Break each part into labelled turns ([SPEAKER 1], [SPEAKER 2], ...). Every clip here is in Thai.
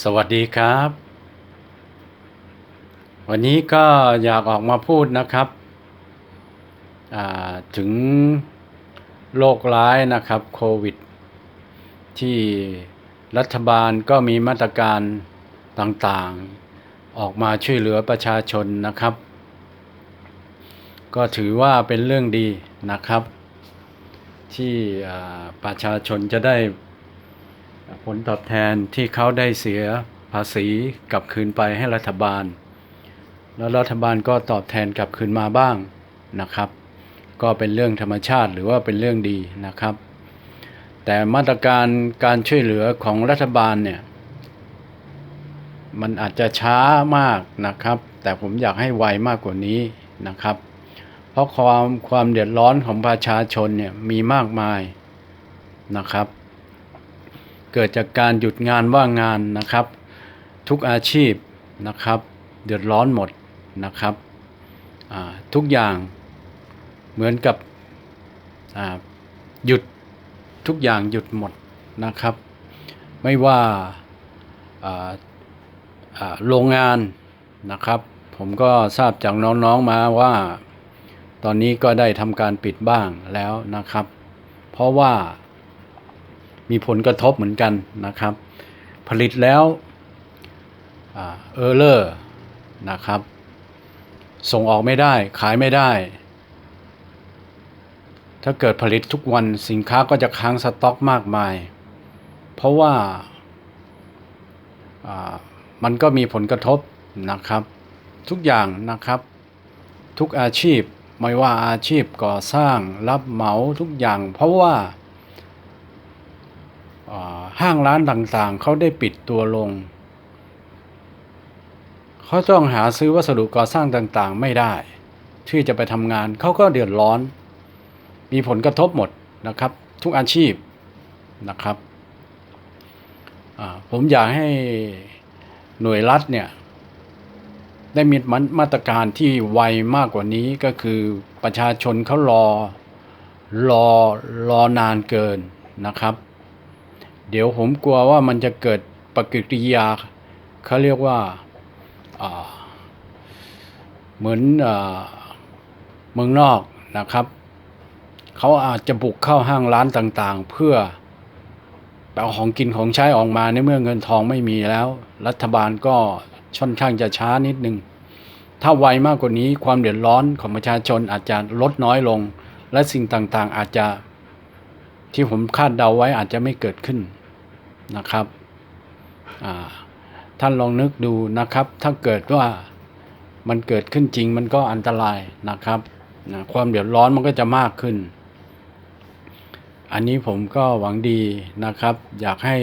[SPEAKER 1] สวัสดีครับ วันนี้ก็อยากออกมาพูดนะครับ ถึงโรคร้ายนะครับโควิด ที่รัฐบาลก็มีมาตรการต่างๆ ออกมาช่วยเหลือประชาชนนะครับ ก็ถือว่าเป็นเรื่องดีนะครับ ที่ประชาชนจะได้ ผลตอบแทนที่เขาได้เสียภาษีกลับคืนไปให้รัฐบาล แล้วรัฐบาลก็ตอบแทนกลับคืนมาบ้างนะครับ ก็เป็นเรื่องธรรมชาติหรือว่าเป็นเรื่องดีนะครับ แต่มาตรการการช่วยเหลือของรัฐบาลเนี่ยมันอาจจะช้ามากนะครับ แต่ผมอยากให้ไวมากกว่านี้นะครับ เพราะความความเดือดร้อนของประชาชนเนี่ยมีมากมายนะครับ เกิดจากการหยุดงานว่างงานนะครับ ทุกอาชีพนะครับ เดือดร้อนหมดนะครับทุกอย่างเหมือนกับหยุดทุกอย่างหยุดหมดนะครับ ไม่ว่าโรงงานนะครับ ผมก็ทราบจากน้องๆมาว่า ตอนนี้ก็ได้ทำการปิดบ้างแล้วนะครับ เพราะว่า มีผลกระทบเหมือนกันนะครับ ผลิตแล้วเออเลอร์นะครับ ส่งออกไม่ได้ขายไม่ได้ ถ้าเกิดผลิตทุกวันสินค้าก็จะค้างสต็อกมากมาย เพราะว่ามันก็มีผลกระทบนะครับ ทุกอย่างนะครับ ทุกอาชีพไม่ว่าอาชีพก่อสร้างรับเหมาทุกอย่าง เพราะว่า ห้างร้านต่างๆ เขาได้ปิดตัวลง เขาต้องหาซื้อวัสดุก่อสร้างต่างๆ ไม่ได้ที่จะไปทำงานเขาก็เดือดร้อน มีผลกระทบหมดนะครับ ทุกอาชีพนะครับผมอยากให้หน่วยรัฐเนี่ยได้มีมาตรการที่ไวมากกว่านี้ก็คือประชาชนเขารอรอรอนานเกินนะครับ เดี๋ยวผมกลัวว่ามันจะเกิดปฏิกิริยาเขาเรียกว่าเหมือนเมืองนอกนะครับ เขาอาจจะบุกเข้าห้างร้านต่างๆ เพื่อเอาของกินของใช้ออกมาในเมื่อเงินทองไม่มีแล้ว รัฐบาลก็ค่อนข้างจะช้านิดนึง ถ้าไวมากกว่านี้ความเดือดร้อนของประชาชนอาจจะลดน้อยลง และสิ่งต่างๆอาจจะที่ผมคาดเดาไว้อาจจะไม่เกิดขึ้น นะครับท่านลองนึกดูนะครับ ถ้าเกิดว่ามันเกิดขึ้นจริงมันก็อันตรายนะครับนะความเดือดร้อนมันก็จะมากขึ้น อันนี้ผมก็หวังดีนะครับ อยากให้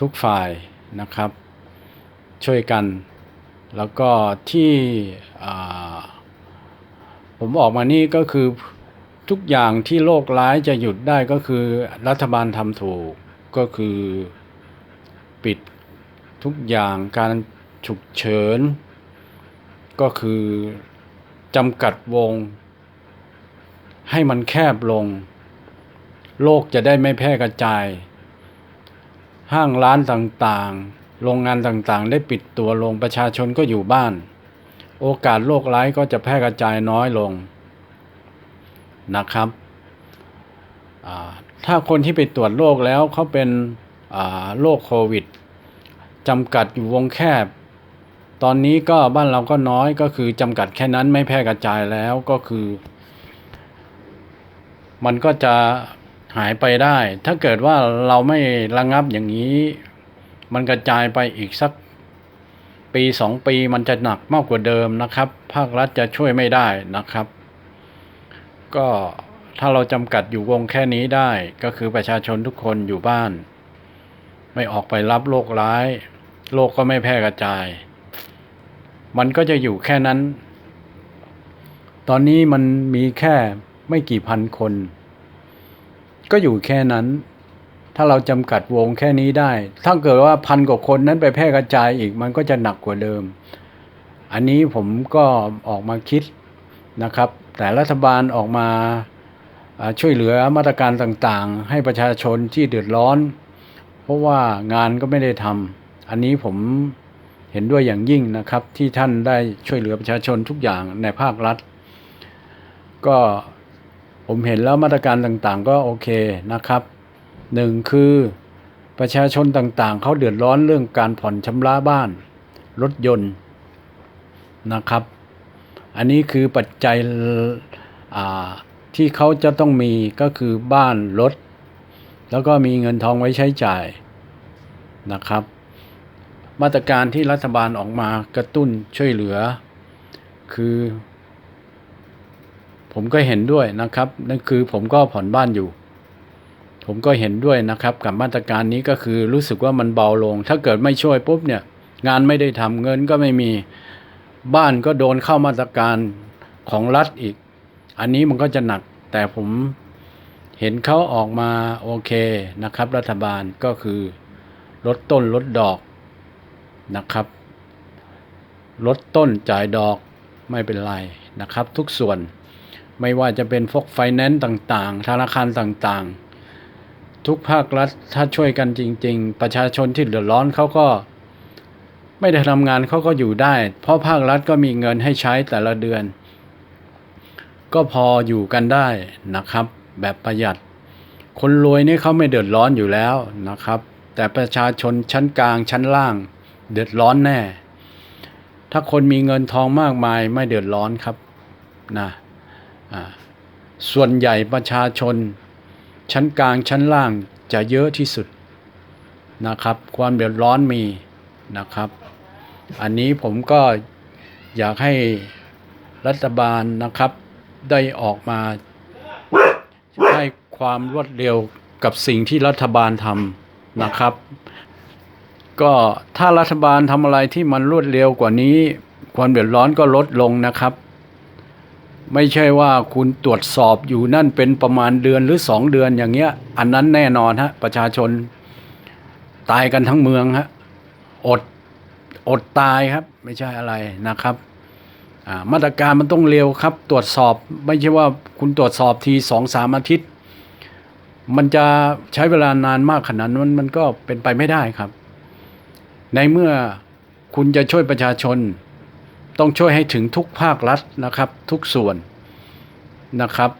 [SPEAKER 1] ทุกฝ่ายนะครับ ช่วยกัน แล้วก็ที่ผมออกมานี่ก็คือทุกอย่างที่โรคร้ายจะหยุดได้ก็คือรัฐบาลทำถูก ก็คือ ปิดทุกอย่างการฉุกเฉิน ก็คือจำกัดวง ให้มันแคบลง โรคจะได้ไม่แพร่กระจาย ห้างร้านต่างๆ โรงงานต่างๆ ได้ปิดตัวลงประชาชนก็อยู่บ้าน โอกาสโรคร้ายก็จะแพร่กระจายน้อยลงนะครับ ถ้าคนที่ไปตรวจโรคแล้วเขาเป็นโรคโควิดจำกัดอยู่วงแคบ ตอนนี้ก็บ้านเราก็น้อยก็คือจำกัดแค่นั้นไม่แพร่กระจายแล้วก็คือ มันก็จะหายไปได้ ถ้าเกิดว่าเราไม่ระงับอย่างนี้ มันกระจายไปอีกสักปีสองปีมันจะหนักมากกว่าเดิมนะครับ ภาครัฐจะช่วยไม่ได้นะครับ ก็ ถ้าเราจำกัดอยู่วงแค่นี้ได้ก็คือประชาชนทุกคนอยู่บ้าน ไม่ออกไปรับโรคร้าย โรคก็ไม่แพร่กระจาย มันก็จะอยู่แค่นั้น ตอนนี้มันมีแค่ไม่กี่พันคน ก็อยู่แค่นั้น ถ้าเราจำกัดวงแค่นี้ได้ ถ้าเกิดว่าพันกว่าคนนั้นไปแพร่กระจายอีกมันก็จะหนักกว่าเดิม อันนี้ผมก็ออกมาคิดนะครับ แต่รัฐบาลออกมา ช่วยเหลือมาตรการต่างๆ ให้ประชาชนที่เดือดร้อน เพราะว่างานก็ไม่ได้ทำอันนี้ผมเห็นด้วยอย่างยิ่งนะครับที่ท่านได้ช่วยเหลือประชาชนทุกอย่างในภาครัฐ ก็ผมเห็นแล้วมาตรการต่างๆ ก็โอเคนะครับหนึ่งคือประชาชนต่างๆ เขาเดือดร้อนเรื่องการผ่อนชำระบ้าน รถยนต์นะครับ อันนี้คือปัจจัยอ่า ที่เขาจะต้องมีก็คือบ้านรถ แล้วก็มีเงินทองไว้ใช้จ่ายนะครับ มาตรการที่รัฐบาลออกมากระตุ้นช่วยเหลือ คือ ผมก็เห็นด้วยนะครับ นั่นคือผมก็ผ่อนบ้านอยู่ ผมก็เห็นด้วยนะครับ กับมาตรการนี้ก็คือรู้สึกว่ามันเบาลง ถ้าเกิดไม่ช่วยปุ๊บเนี่ย งานไม่ได้ทำเงินก็ไม่มีบ้านก็โดนเข้ามาตรการของรัฐอีก อันนี้มันก็จะหนักแต่ผมเห็นเขาออกมาโอเคนะครับ รัฐบาลก็คือลดต้นลดดอกนะครับ ลดต้นจ่ายดอกไม่เป็นไรนะครับ ทุกส่วนไม่ว่าจะเป็นพวกไฟแนนซ์ต่างๆ ธนาคารต่างๆ ทุกภาครัฐถ้าช่วยกันจริง ๆ ประชาชนที่เดือดร้อนเขาก็ ไม่ได้ทำงานเขาก็อยู่ได้ เพราะภาครัฐก็มีเงินให้ใช้แต่ละเดือน ก็พออยู่กันได้นะครับ แบบประหยัด คนรวยนี่เขาไม่เดือดร้อนอยู่แล้วนะครับ แต่ประชาชนชั้นกลางชั้นล่าง เดือดร้อนแน่ ถ้าคนมีเงินทองมากมายไม่เดือดร้อนครับนะส่วนใหญ่ประชาชน ชั้นกลางชั้นล่างจะเยอะที่สุดนะครับ ความเดือดร้อนมีนะครับ อันนี้ผมก็อยากให้รัฐบาลนะครับ ได้ออกมาให้ความรวดเร็วกับสิ่งที่รัฐบาลทำนะครับ ก็ถ้ารัฐบาลทำอะไรที่มันรวดเร็วกว่านี้ ความเดือดร้อนก็ลดลงนะครับ ไม่ใช่ว่าคุณตรวจสอบอยู่นั่นเป็นประมาณเดือนหรือสองเดือนอย่างเงี้ย อันนั้นแน่นอนฮะประชาชนตายกันทั้งเมืองฮะอดอดตายครับ ไม่ใช่อะไรนะครับ มาตรการมันต้องเร็วครับ ตรวจสอบไม่ใช่ว่าคุณตรวจสอบทีสองสามอาทิตย์ มันจะใช้เวลานานมากขนาดนั้นมันก็เป็นไปไม่ได้ครับ ในเมื่อคุณจะช่วยประชาชน ต้องช่วยให้ถึงทุกภาครัฐนะครับ ทุกส่วนนะครับ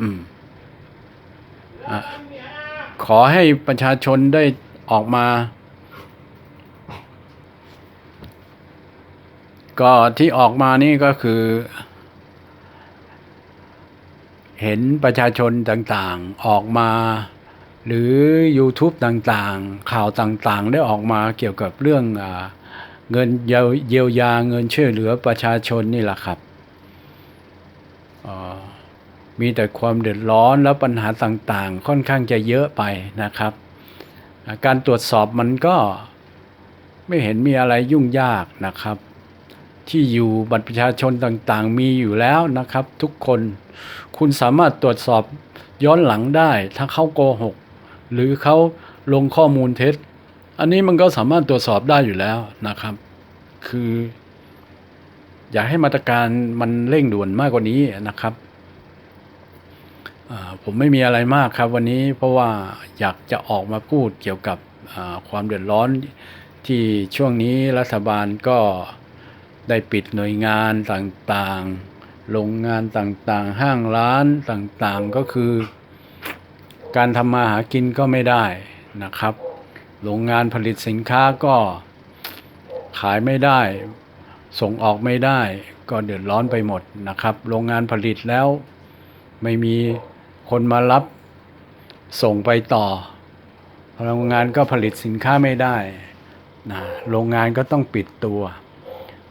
[SPEAKER 1] อืมอขอให้ประชาชนได้ออกมา ก็ที่ออกมานี่ก็คือ เห็นประชาชนต่างๆออกมา หรือ YouTube ต่างๆ ข่าวต่างๆ ได้ออกมาเกี่ยวกับเรื่องอเงินเยียวยาเงินช่วยเหลือประชาชนนี่แหละครับมีแต่ความเดือดร้อนแล้วปัญหาต่างๆ ค่อนข้างจะเยอะไปนะครับ การตรวจสอบมันก็ไม่เห็นมีอะไรยุ่งยากนะครับ ที่อยู่บัตรประชาชนต่างๆ มีอยู่แล้วนะครับ ทุกคน คุณสามารถตรวจสอบย้อนหลังได้ ถ้าเขาโกหก หรือเขาลงข้อมูลเท็จ อันนี้มันก็สามารถตรวจสอบได้อยู่แล้วนะครับ คือ อยากให้มาตรการมันเร่งด่วนมากกว่านี้นะครับผมไม่มีอะไรมากครับวันนี้เพราะว่าอยากจะออกมาพูดเกี่ยวกับความเดือดร้อนที่ช่วงนี้รัฐบาลก็ ได้ปิดหน่วยงานต่างๆ โรงงานต่างๆ ห้างร้านต่างๆ ก็คือ การทำมาหากินก็ไม่ได้นะครับ โรงงานผลิตสินค้าก็ขายไม่ได้ ส่งออกไม่ได้ ก็เดือดร้อนไปหมดนะครับ โรงงานผลิตแล้วไม่มีคนมารับส่งไปต่อ โรงงานก็ผลิตสินค้าไม่ได้นะโรงงานก็ต้องปิดตัว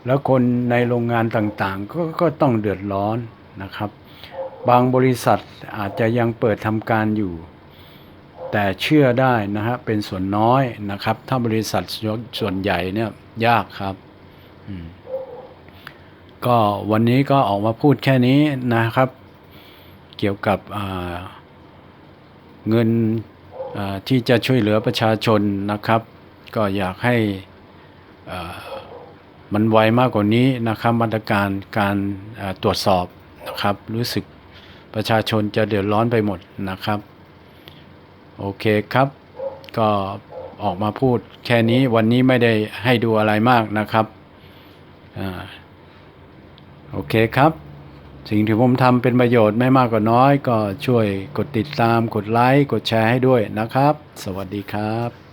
[SPEAKER 1] แล้วคนในโรงงานต่างๆ ก็ก็ต้องเดือดร้อนนะครับ บางบริษัทอาจจะยังเปิดทำการอยู่ แต่เชื่อได้นะฮะเป็นส่วนน้อยนะครับ ถ้าบริษัทส่วนใหญ่เนี่ยยากครับก็วันนี้ก็ออกมาพูดแค่นี้นะครับ เกี่ยวกับเงินที่จะช่วยเหลือประชาชนนะครับ ก็อยากให้อ่า มันไวมากกว่านี้นะครับมาตรการการตรวจสอบนะครับ รู้สึกประชาชนจะเดือดร้อนไปหมดนะครับ โอเคครับ ก็ออกมาพูดแค่นี้วันนี้ไม่ได้ให้ดูอะไรมากนะครับอโอเคครับ สิ่งที่ผมทำเป็นประโยชน์ไม่มากก็น้อย ก็ช่วยกดติดตามกดไลค์กดแชร์ให้ด้วยนะครับ สวัสดีครับ